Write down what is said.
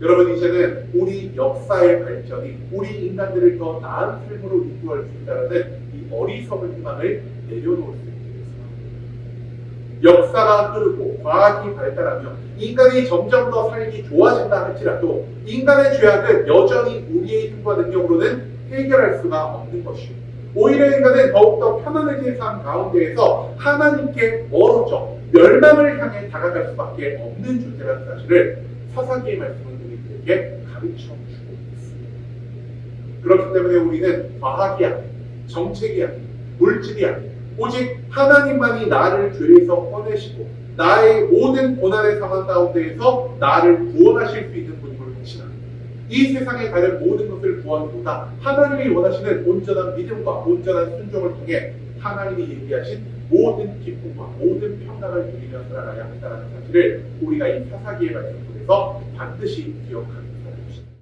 여러분 이제는 우리 역사의 발전이 우리 인간들을 더 나은 삶으로 인도할 수 있다는 이 어리석은 희망을 내려놓을 수 있는 역사가 흐르고 과학이 발달하며 인간이 점점 더 살기 좋아진다 할지라도 인간의 죄악은 여전히 우리의 힘과 능력으로는 해결할 수가 없는 것이요. 오히려 인간은 더욱더 편안해진 삶 가운데에서 하나님께 멀어져 멸망을 향해 다가갈 수밖에 없는 존재라는 사실을 사사기의 말씀은 우리들에게 가르쳐 주고 있습니다. 그렇기 때문에 우리는 과학이 아닌 정책이 아닌 물질이 아닌 오직 하나님만이 나를 죄에서 꺼내시고 나의 모든 고난의 상황 가운데에서 나를 구원하실 수 있는 분임을 확신합니다. 이 세상의 다른 모든 것을 구하기보다 하나님이 원하시는 온전한 믿음과 온전한 순종을 통해 하나님이 얘기하신 모든 기쁨과 모든 평강을 누리며 살아가야 한다는 사실을 우리가 이 사사기의 말씀 대해서 반드시 기억하는 것입니다.